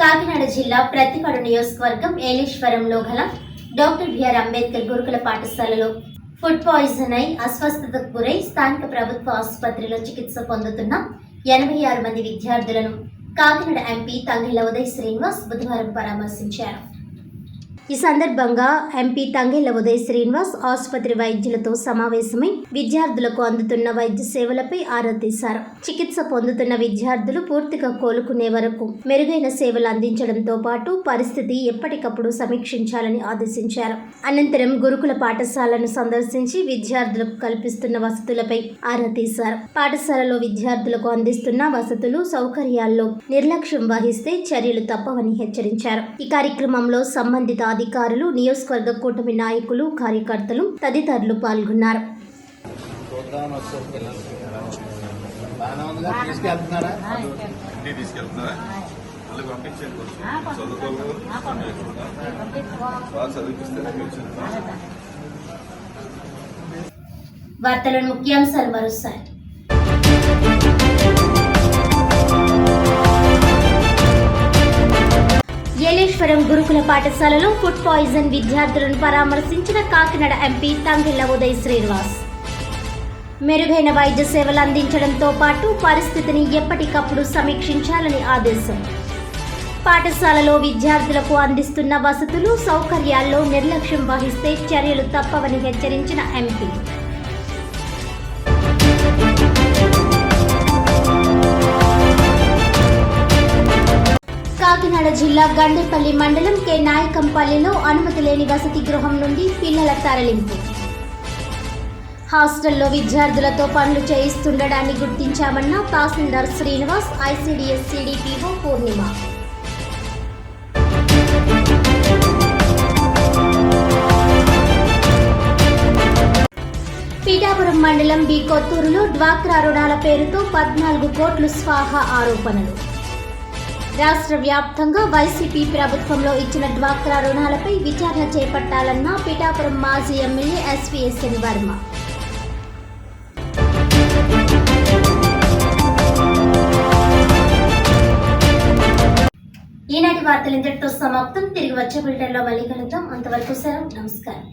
కాకినాడ జిల్లా ప్రతిపాడు నియోజకవర్గం ఏలేశ్వరంలో గల డాక్టర్ బిఆర్ అంబేద్కర్ గురుకుల పాఠశాలలో ఫుడ్ పాయిజన్ అయి అస్వస్థతకు గురై స్థానిక ప్రభుత్వ ఆసుపత్రిలో చికిత్స పొందుతున్న ఎనభై ఆరు మంది విద్యార్థులను కాకినాడ ఎంపీ తంగిళ్ళ ఉదయ్ శ్రీనివాస్ బుధవారం పరామర్శించారు. ఈ సందర్భంగా ఎంపీ తంగేళ్ళ ఉదయ్ శ్రీనివాస్ ఆసుపత్రి వైద్యులతో సమావేశమై విద్యార్థులకు అందుతున్న వైద్య సేవలపై ఆరా తీశారు. చికిత్స పొందుతున్న విద్యార్థులు పూర్తిగా కోలుకునే వరకు మెరుగైన సేవలు అందించడంతో పాటు పరిస్థితి ఎప్పటికప్పుడు సమీక్షించాలని ఆదేశించారు. అనంతరం గురుకుల పాఠశాలను సందర్శించి విద్యార్థులకు కల్పిస్తున్న వసతులపై ఆరా తీశారు. పాఠశాలలో విద్యార్థులకు అందిస్తున్న వసతులు సౌకర్యాల్లో నిర్లక్ష్యం వహిస్తే చర్యలు తప్పవని హెచ్చరించారు. ఈ కార్యక్రమంలో సంబంధిత అధికారులు నియోజకవర్గ కూటమి నాయకులు కార్యకర్తలు తదితరులు పాల్గొన్నారు. చూద్దామని వచ్చారు పిల్లలు ఏలేశ్వరం గురుకుల పాఠశాలలో ఫుడ్ పాయిజన్ విద్యార్థులను పరామర్శించిన కాకినాడ ఎంపీ తంగిళ్ళ ఉదయ్ శ్రీనివాస్. మెరుగైన వైద్య సేవలు అందించడంతో పాటు పరిస్థితిని ఎప్పటికప్పుడు సమీక్షించాలని ఆదేశం. పాఠశాలలో విద్యార్థులకు అందిస్తున్న వసతులు సౌకర్యాల్లో నిర్లక్ష్యం వహిస్తే చర్యలు తప్పవని హెచ్చరించిన ఎంపీ. కాకినాడ జిల్లా గండేపల్లి మండలం కె నాయకంపల్లిలో అనుమతి లేని వసతి గృహం నుండి పిల్లల తరలింపు. హాస్టల్లో విద్యార్థులతో పనులు చేయిస్తుండడాన్ని గుర్తించామన్న తహసీల్దార్ శ్రీనివాస్ ఐసీడీఎస్ సిడిపిఓ పూర్ణిమ. పీఠాపురం మండలం బి కొత్తూరులో డ్వాక్రా రుణాల పేరుతో పద్నాలుగు కోట్లు స్వాహా ఆరోపణలు. రాష్ట్ర వ్యాప్తంగా వైసీపీ ప్రభుత్వంలో ఇచ్చిన డ్వాక్రా రుణాలపై విచారణ చేపట్టాలన్న పిఠాపురం మాజీ ఎమ్మెల్యే ఎస్వీఎస్ఎన్ వర్మ ఈనాటి వార్తలు ఇంతటితో సమాప్తం. తిరిగి వచ్చే బిల్టర్లో మళ్ళీ కలుద్దాం. అంతవరకు సెలవు. నమస్కారం.